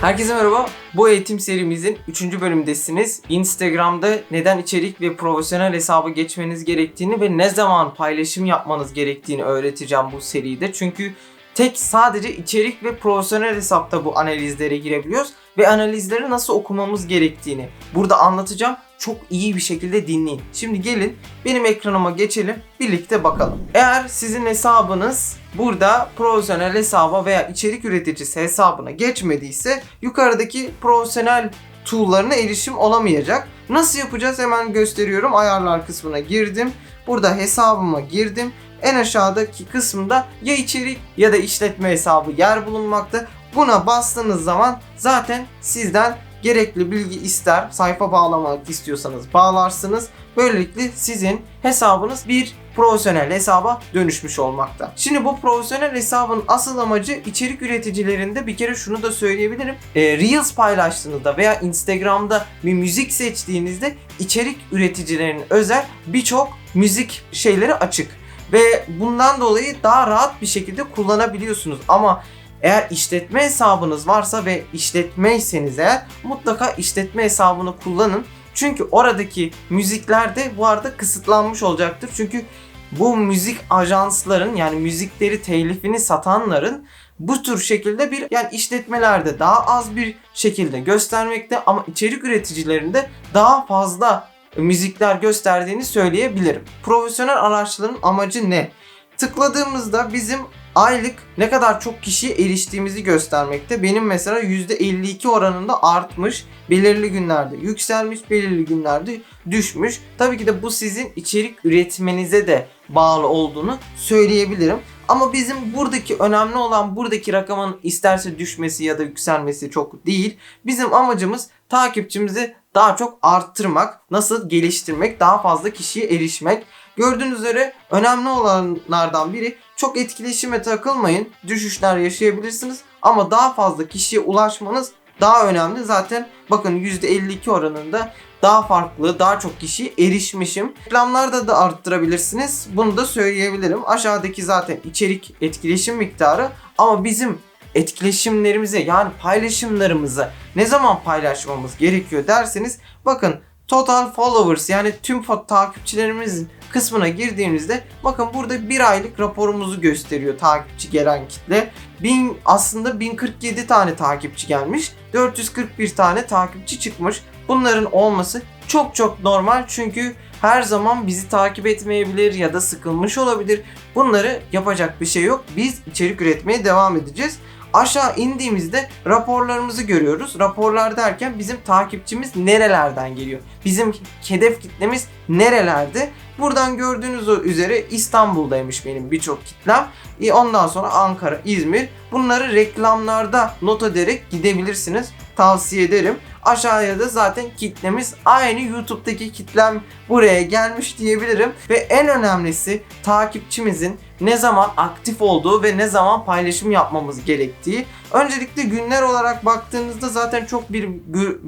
Herkese merhaba. Bu eğitim serimizin 3. bölümdesiniz. Instagram'da neden içerik ve profesyonel hesabı geçmeniz gerektiğini ve ne zaman paylaşım yapmanız gerektiğini öğreteceğim bu seride. Çünkü tek sadece içerik ve profesyonel hesapta bu analizlere girebiliyoruz ve analizleri nasıl okumamız gerektiğini burada anlatacağım. Çok iyi bir şekilde dinleyin. Şimdi gelin benim ekranıma geçelim birlikte bakalım. Eğer sizin hesabınız burada profesyonel hesaba veya içerik üreticisi hesabına geçmediyse yukarıdaki profesyonel tool'larına erişim olamayacak. Nasıl yapacağız hemen gösteriyorum. Ayarlar kısmına girdim. Burada hesabıma girdim. En aşağıdaki kısımda ya içerik ya da işletme hesabı yer bulunmakta. Buna bastığınız zaman zaten sizden gerekli bilgi ister. Sayfa bağlamak istiyorsanız bağlarsınız. Böylelikle sizin hesabınız bir profesyonel hesaba dönüşmüş olmakta. Şimdi bu profesyonel hesabın asıl amacı içerik üreticilerinde bir kere şunu da söyleyebilirim. E, Reels paylaştığınızda veya Instagram'da bir müzik seçtiğinizde içerik üreticilerinin özel birçok müzik şeyleri açık. Ve bundan dolayı daha rahat bir şekilde kullanabiliyorsunuz. Ama eğer işletme hesabınız varsa ve işletmeyseniz eğer mutlaka işletme hesabını kullanın. Çünkü oradaki müzikler de bu arada kısıtlanmış olacaktır. Çünkü bu müzik ajansların yani müzikleri telifini satanların bu tür şekilde bir yani işletmelerde daha az bir şekilde göstermekte ama içerik üreticilerinde daha fazla müzikler gösterdiğini söyleyebilirim. Profesyonel araçların amacı ne? Tıkladığımızda bizim aylık ne kadar çok kişiye eriştiğimizi göstermekte. Benim mesela %52 oranında artmış. Belirli günlerde yükselmiş, belirli günlerde düşmüş. Tabii ki de bu sizin içerik üretmenize de bağlı olduğunu söyleyebilirim. Ama bizim buradaki önemli olan buradaki rakamın isterse düşmesi ya da yükselmesi çok değil. Bizim amacımız takipçimizi daha çok arttırmak, nasıl geliştirmek, daha fazla kişiye erişmek. Gördüğünüz üzere önemli olanlardan biri çok etkileşime takılmayın. Düşüşler yaşayabilirsiniz ama daha fazla kişiye ulaşmanız daha önemli. Zaten bakın %52 oranında daha farklı, daha çok kişiye erişmişim. Reklamlarda da arttırabilirsiniz. Bunu da söyleyebilirim. Aşağıdaki zaten içerik etkileşim miktarı ama bizim etkileşimlerimizi yani paylaşımlarımızı ne zaman paylaşmamız gerekiyor derseniz bakın total followers yani tüm takipçilerimizin kısmına girdiğimizde bakın burada bir aylık raporumuzu gösteriyor takipçi gelen kitle. Bin, aslında 1047 tane takipçi gelmiş. 441 tane takipçi çıkmış. Bunların olması çok çok normal çünkü her zaman bizi takip etmeyebilir ya da sıkılmış olabilir. Bunları yapacak bir şey yok. Biz içerik üretmeye devam edeceğiz. Aşağı indiğimizde raporlarımızı görüyoruz. Raporlar derken bizim takipçimiz nerelerden geliyor? Bizim hedef kitlemiz nerelerde? Buradan gördüğünüz üzere İstanbul'daymış benim birçok kitlem. E ondan sonra Ankara, İzmir. Bunları reklamlarda not ederek gidebilirsiniz. Tavsiye ederim. Aşağıya da zaten kitlemiz aynı YouTube'daki kitlem buraya gelmiş diyebilirim. Ve en önemlisi takipçimizin ne zaman aktif olduğu ve ne zaman paylaşım yapmamız gerektiği. Öncelikle günler olarak baktığınızda zaten çok bir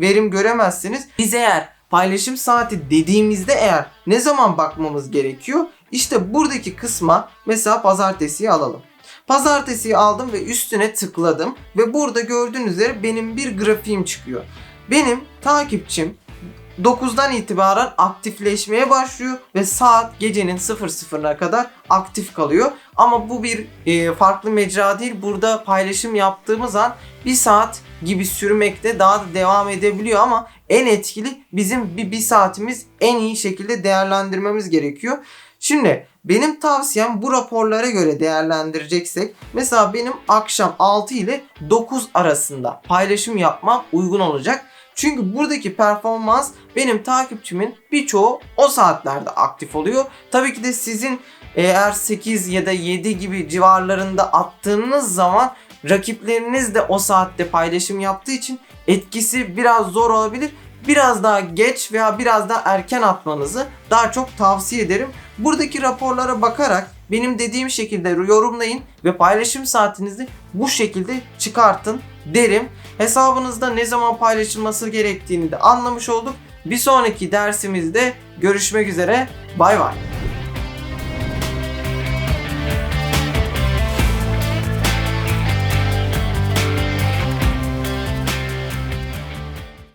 verim göremezsiniz. Biz eğer paylaşım saati dediğimizde eğer ne zaman bakmamız gerekiyor? İşte buradaki kısma mesela pazartesiyi alalım. Pazartesiyi aldım ve üstüne tıkladım ve burada gördüğünüz üzere benim bir grafiğim çıkıyor. Benim takipçim 9'dan itibaren aktifleşmeye başlıyor ve saat gecenin 00'ına kadar aktif kalıyor. Ama bu bir e, farklı mecra değil. Burada paylaşım yaptığımız an bir saat gibi sürmekte daha da devam edebiliyor ama en etkili bizim bir, bir saatimiz en iyi şekilde değerlendirmemiz gerekiyor. Şimdi benim tavsiyem bu raporlara göre değerlendireceksek mesela benim akşam 6 ile 9 arasında paylaşım yapmam uygun olacak. Çünkü buradaki performans benim takipçimin birçoğu o saatlerde aktif oluyor. Tabii ki de sizin eğer 8 ya da 7 gibi civarlarında attığınız zaman rakipleriniz de o saatte paylaşım yaptığı için etkisi biraz zor olabilir. Biraz daha geç veya biraz daha erken atmanızı daha çok tavsiye ederim. Buradaki raporlara bakarak benim dediğim şekilde yorumlayın ve paylaşım saatinizi bu şekilde çıkartın derim. Hesabınızda ne zaman paylaşılması gerektiğini de anlamış olduk. Bir sonraki dersimizde görüşmek üzere. Bay bay.